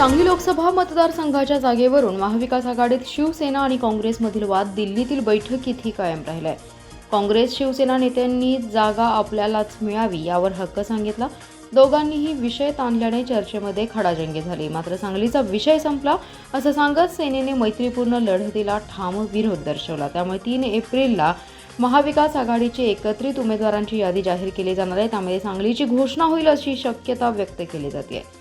सांगली लोकसभा मतदारसंघाच्या जागेवरून महाविकास आघाडीत शिवसेना आणि काँग्रेसमधील वाद दिल्लीतील बैठकीतही कायम राहिलाय. काँग्रेस शिवसेना नेत्यांनी जागा आपल्यालाच मिळावी यावर हक्क सांगितला. दोघांनीही विषय ताणल्याने चर्चेमध्ये खडाजंगी झाली. मात्र सांगलीचा विषय संपला असं सांगत सेनेने मैत्रीपूर्ण लढतीला ठाम विरोध दर्शवला. त्यामुळे तीन एप्रिलला महाविकास आघाडीची एकत्रित उमेदवारांची यादी जाहीर केली जाणार आहे. त्यामध्ये सांगलीची घोषणा होईल अशी शक्यता व्यक्त केली जाते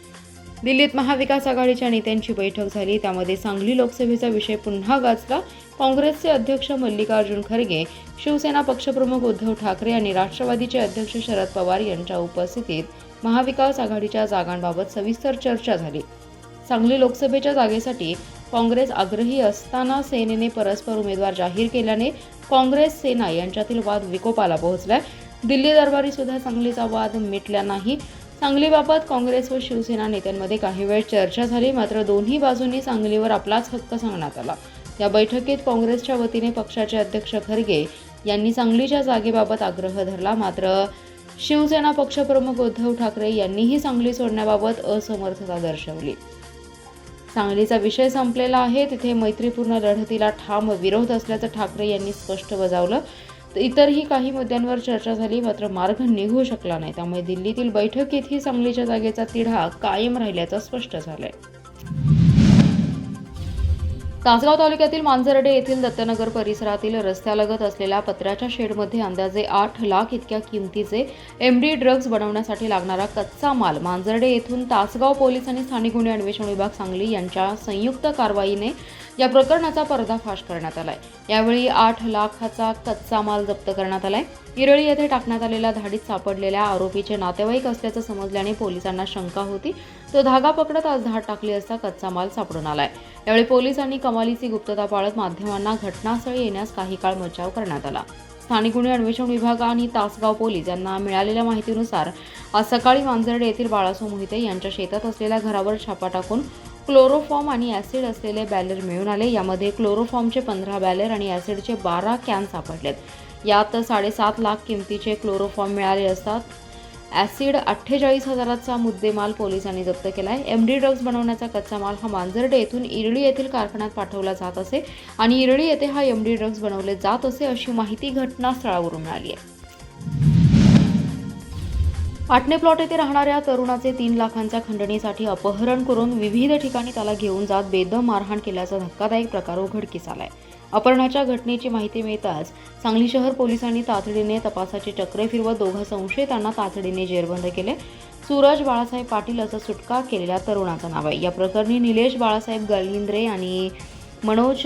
दिल्लीत महाविकास आघाडीच्या नेत्यांची बैठक झाली. त्यामध्ये सांगली लोकसभेचा विषय पुन्हा गाजला. काँग्रेसचे अध्यक्ष मल्लिकार्जुन खरगे शिवसेना पक्षप्रमुख उद्धव ठाकरे आणि राष्ट्रवादीचे अध्यक्ष शरद पवार यांच्या उपस्थितीत महाविकास आघाडीच्या जागांबाबत सविस्तर चर्चा झाली. सांगली लोकसभेच्या जागेसाठी काँग्रेस आग्रही असताना सेनेने परस्पर उमेदवार जाहीर केल्याने काँग्रेस सेना यांच्यातील वाद विकोपाला पोहोचलाय. दिल्ली दरबारी सुद्धा सांगलीचा वाद मिटला नाही. सांगलीबाबत काँग्रेस व शिवसेना नेत्यांमध्ये काही वेळ चर्चा झाली मात्र दोन्ही बाजूंनी सांगलीवर आपलाच हक्क सांगण्यात आला. या बैठकीत काँग्रेसच्या वतीने पक्षाचे अध्यक्ष खरगे यांनी सांगलीच्या जागेबाबत आग्रह धरला मात्र शिवसेना पक्षप्रमुख उद्धव ठाकरे यांनीही सांगली सोडण्याबाबत असमर्थता दर्शवली. सांगलीचा विषय संपलेला आहे तिथे मैत्रीपूर्ण लढतीला ठाम विरोध असल्याचं ठाकरे यांनी स्पष्ट बजावलं. इतरही काही मुद्द्यांवर चर्चा झाली मात्र मार्ग निघू शकला नाही. त्यामुळे दिल्लीतील बैठकीतही सांगलीच्या जागेचा तिढा कायम राहिल्याचं स्पष्ट झालंय. तासगाव तालुक्यातील मांजरडे येथील दत्तनगर परिसरातील रस्त्यालगत असलेल्या पत्र्याच्या शेडमध्ये अंदाजे आठ लाख इतक्या किमतीचे एमडी ड्रग्ज बनवण्यासाठी लागणारा कच्चा माल मांजरडे येथून तासगाव पोलीस आणि स्थानिक गुन्हे अन्वेषण विभाग सांगली यांच्या संयुक्त कारवाईने या प्रकरणाचा पर्दाफाश करण्यात आलाय. यावेळी आठ लाखाचा कच्चा माल जप्त करण्यात आलाय. इरळी येथे टाकण्यात आलेल्या धाडीत सापडलेल्या आरोपीचे नातेवाईक असल्याचं समजल्याने पोलिसांना शंका होती. तो धागा पकडत आज धाड टाकली असता कच्चा माल सापडून आलाय. यावेळी पोलिसांनी कमालीची गुप्तता पाळत माध्यमांना घटनास्थळी येण्यास काही काळ बचाव करण्यात आला. स्थानिक गुन्हे अन्वेषण विभाग आणि तासगाव पोलीस यांना मिळालेल्या माहितीनुसार आज सकाळी मांजर्डे येथील बाळासो मोहिते यांच्या शेतात असलेल्या घरावर छापा टाकून क्लोरोफॉर्म आणि ॲसिड असलेले बॅलर मिळून आले. यामध्ये क्लोरोफॉर्मचे पंधरा बॅलर आणि ॲसिडचे बारा कॅन सापडलेत. यात साडेसात लाख किमतीचे क्लोरोफॉर्म मिळाले असतात. ॲसिड अठ्ठेचाळीस हजाराचा मुद्देमाल पोलिसांनी जप्त केला आहे एम डी ड्रग्ज बनवण्याचा कच्चा माल हा मांजर्डे येथून इरळी येथील कारखान्यात पाठवला जात असे आणि इरळी येथे हा एम डी ड्रग्ज बनवले जात असे अशी माहिती घटनास्थळावरून मिळाली आहे. आटणे प्लॉट येथे राहणाऱ्या तरुणाचे तीन लाखांच्या खंडणीसाठी अपहरण करून विविध ठिकाणी त्याला घेऊन जात बेदम मारहाण केल्याचा धक्कादायक प्रकार उघडकीस आलाय अपहरणाच्या घटनेची माहिती मिळताच सांगली शहर पोलिसांनी तातडीने तपासाचे चक्रे फिरवत दोघा संशयितांना तातडीने जेरबंद केले. सूरज बाळासाहेब पाटील असं सुटका केलेल्या तरुणाचं नाव आहे. या प्रकरणी निलेश बाळासाहेब गलिंद्रे आणि मनोज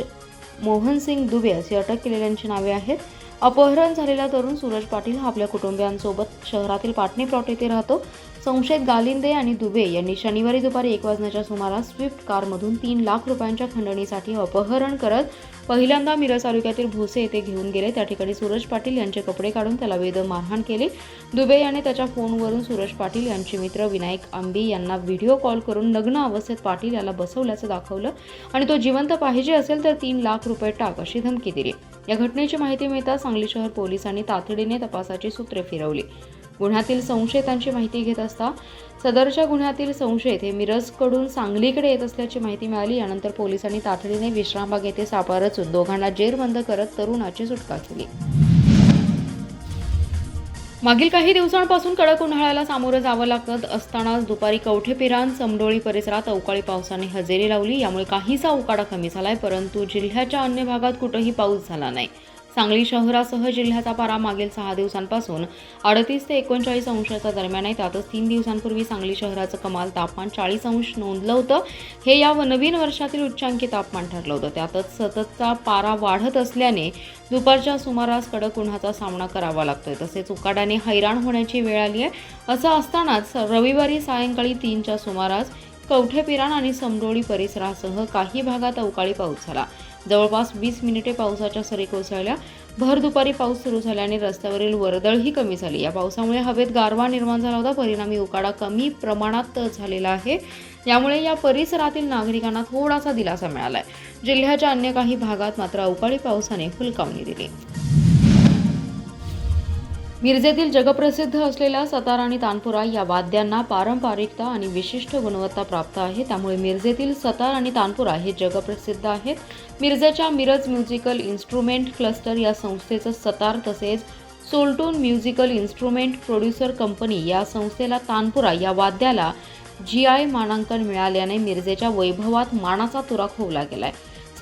मोहनसिंग दुबे अशी अटक केलेल्यांची नावे आहेत. अपहरण झालेला तरुण सूरज पाटील हा आपल्या कुटुंबियांसोबत शहरातील पाटणी प्लॉट येथे राहतो. संशयित गालिंदे आणि दुबे यांनी शनिवारी दुपारी एक वाजण्याच्या सुमारास स्विफ्ट कारमधून तीन लाख रुपयांच्या खंडणीसाठी अपहरण करत पहिल्यांदा मिरज तालुक्यातील भोसे येथे घेऊन गेले. त्या ठिकाणी सूरज पाटील यांचे कपडे काढून त्याला वेद मारहाण केली. दुबे याने त्याच्या फोनवरून सूरज पाटील यांचे मित्र विनायक आंबी यांना व्हिडिओ कॉल करून नग्न अवस्थेत पाटील याला बसवल्याचं दाखवलं आणि तो जिवंत पाहिजे असेल तर तीन लाख रुपये टाक अशी धमकी दिली. या घटनेची माहिती मिळताच सांगली शहर पोलिसांनी तातडीने तपासाची सूत्रे फिरवली. गुन्ह्यातील संशयितांची माहिती घेत असता सदरच्या गुन्ह्यातील संशयित हे मिरजकडून सांगलीकडे येत असल्याची माहिती मिळाली. यानंतर पोलिसांनी तातडीने विश्रामबाग येथे सापळा रचून दोघांना जेरबंद करत तरुणाची सुटका केली. मागील काही दिवसांपासून कडक उन्हाळ्याला सामोरं जावं लागत असतानाच दुपारी कवठेपिरान समडोळी परिसरात अवकाळी पावसाने हजेरी लावली. यामुळे काहीसा उकाडा कमी झालाय परंतु जिल्ह्याच्या अन्य भागात कुठंही पाऊस झाला नाही. सांगली शहरासह जिल्ह्याचा पारा मागील सहा दिवसांपासून अडतीस ते एकोणचाळीस अंशाच्या दरम्यान आहे. त्यातच तीन दिवसांपूर्वी सांगली शहराचं कमाल तापमान चाळीस अंश नोंदलं होतं. हे या व नवीन वर्षातील उच्चांकी तापमान ठरलं होतं. त्यातच सततचा पारा वाढत असल्याने दुपारच्या सुमारास कडक उन्हाचा सामना करावा लागतोय. तसेच उकाड्याने हैराण होण्याची वेळ आली आहे. असं असतानाच रविवारी सायंकाळी तीनच्या सुमारास कवठेपिराण आणि समरोळी परिसरासह काही भागात अवकाळी पाऊस झाला. जवळपास वीस मिनिटे पावसाच्या सरी कोसळल्या. भर दुपारी पाऊस सुरू झाल्याने रस्त्यावरील वर्दळही कमी झाली. या पावसामुळे हवेत गारवा निर्माण झाला होता. परिणामी उकाडा कमी प्रमाणात झालेला आहे. यामुळे या परिसरातील नागरिकांना थोडासा दिलासा मिळाला आहे जिल्ह्याच्या अन्य काही भागात मात्र अवकाळी पावसाने फुलकावणी दिली. मिरजेतील जगप्रसिद्ध असलेल्या सतार आणि तानपुरा या वाद्यांना पारंपरिकता आणि विशिष्ट गुणवत्ता प्राप्त आहे. त्यामुळे मिरजेतील सतार आणि तानपुरा हे जगप्रसिद्ध आहेत. मिरजेच्या मिरज म्युझिकल इन्स्ट्रुमेंट क्लस्टर या संस्थेचं सतार तसेच सोल्टून म्युझिकल इन्स्ट्रुमेंट प्रोड्युसर कंपनी या संस्थेला तानपुरा या वाद्याला जी आय मानांकन मिळाल्याने मिरजेच्या वैभवात मानाचा तुरा खोवला आहे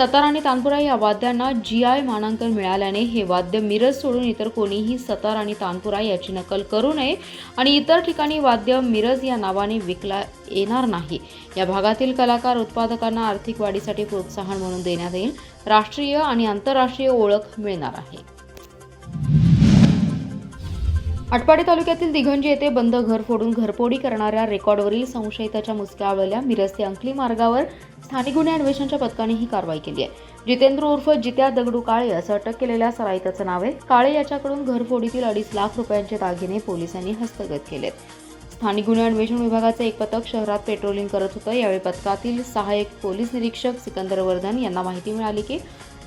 सतार आणि तानपुरा या वाद्यांना जी आय मानांकन मिळाल्याने हे वाद्य मिरज सोडून इतर कोणीही सतार आणि तानपुरा याची नकल करू नये आणि इतर ठिकाणी वाद्य मिरज या नावाने विकला येणार नाही. या भागातील कलाकार उत्पादकांना आर्थिक वाढीसाठी प्रोत्साहन म्हणून देण्यात येईल. राष्ट्रीय आणि आंतरराष्ट्रीय ओळख मिळणार आहे. आटपाडी तालुक्यातील दिघंजी येथे बंद घर फोडून घरफोडी करणाऱ्या रेकॉर्डवरील संशयिताच्या मुसक्या मिरज ते अंकली मार्गावर स्थानिक गुन्हे अन्वेषणच्या पथकाने ही कारवाई केली आहे. जितेंद्र उर्फ जित्या दगडू काळे असं अटक केलेल्या सराईताचं नाव आहे. काळे याच्याकडून घरफोडीतील अडीच लाख रुपयांचे दागिने पोलिसांनी हस्तगत केलेत. स्थानिक गुन्हे अन्वेषण विभागाचे एक पथक शहरात पेट्रोलिंग करत होतं. यावेळी पथकातील सहाय्यक पोलीस निरीक्षक सिकंदर वर्धन यांना माहिती मिळाली की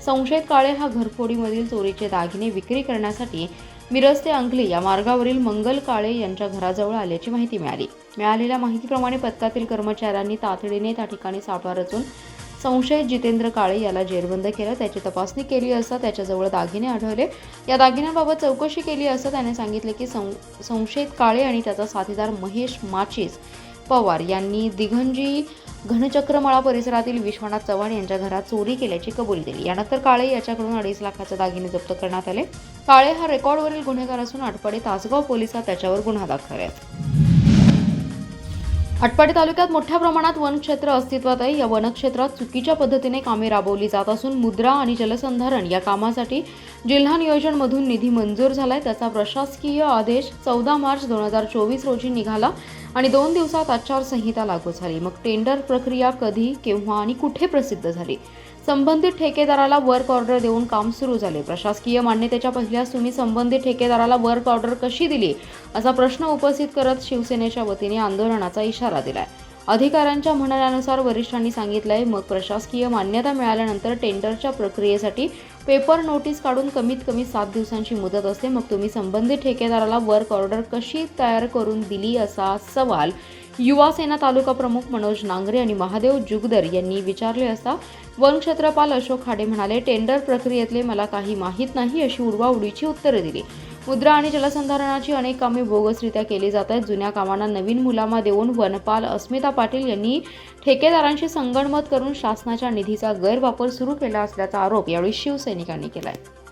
संशयित काळे हा घरफोडीमधील चोरीचे दागिने विक्री करण्यासाठी मिरज ते अंकली या मार्गावरील मंगल काळे यांच्या घराजवळ आल्याची माहिती मिळाली. मिळालेल्या माहितीप्रमाणे पथकातील कर्मचाऱ्यांनी तातडीने त्या ठिकाणी सापळा रचून संशयित जितेंद्र काळे याला जेरबंद केलं. त्याची तपासणी केली असता त्याच्याजवळ दागिने आढळले. या दागिन्यांबाबत चौकशी केली असता त्याने सांगितले की सं संशयित काळे आणि त्याचा साथीदार महेश माचीस पवार यांनी दिघंजी घनचक्रमाळा परिसरातील विश्वनाथ चव्हाण यांच्या घरात चोरी केल्याची कबुली दिली. यानंतर काळे याच्याकडून अडीच लाखाचे दागिने जप्त करण्यात आले. काळे हा रेकॉर्डवरील गुन्हेगार असून आटपाडी तासगाव पोलिसात त्याच्यावर गुन्हा दाखल आहे. आटपाडी तालुक्यात मोठ्या प्रमाणात वनक्षेत्र अस्तित्वात आहे या वनक्षेत्रात चुकीच्या पद्धतीने कामे राबवली जात असून मुद्रा आणि जलसंधारण या कामासाठी जिल्हा नियोजनमधून निधी मंजूर झालाय. त्याचा प्रशासकीय आदेश चौदा मार्च दोन हजार चोवीस रोजी निघाला आणि दोन दिवसात आचारसंहिता लागू झाली. मग टेंडर प्रक्रिया कधी केव्हा आणि कुठे प्रसिद्ध झाली? संबंधित ठेकेदाराला वर्क ऑर्डर देऊन काम सुरू झाले. प्रशासकीय मान्यतेच्या पहिल्याच तुम्ही संबंधित ठेकेदाराला वर्क ऑर्डर कशी दिली? असा प्रश्न उपस्थित करत शिवसेनेच्या वतीने आंदोलनाचा इशारा दिलाय. अधिकाऱ्यांच्या म्हणण्यानुसार वरिष्ठांनी सांगितलंय मग प्रशासकीय मान्यता मिळाल्यानंतर टेंडरच्या प्रक्रियेसाठी पेपर नोटीस काढून कमीत कमी सात दिवसांची मुदत असते. मग तुम्ही संबंधित ठेकेदाराला वर्क ऑर्डर कशी तयार करून दिली असा सवाल युवा सेना तालुका प्रमुख मनोज नांगरे आणि महादेव जुगदर यांनी विचारले असता वनक्षेत्रपाल अशोक खाडे म्हणाले टेंडर प्रक्रियेतले मला काही माहीत नाही अशी उडवाउडीची उत्तरे दिली. मुद्रा आणि जलसंधारणाची अनेक कामे बोगसरित्या केली जात आहेत. जुन्या कामांना नवीन मुलामा देऊन वनपाल अस्मिता पाटील यांनी ठेकेदारांशी संगणमत करून शासनाच्या निधीचा गैरवापर सुरू केला असल्याचा आरोप यावेळी शिवसैनिकांनी केला आहे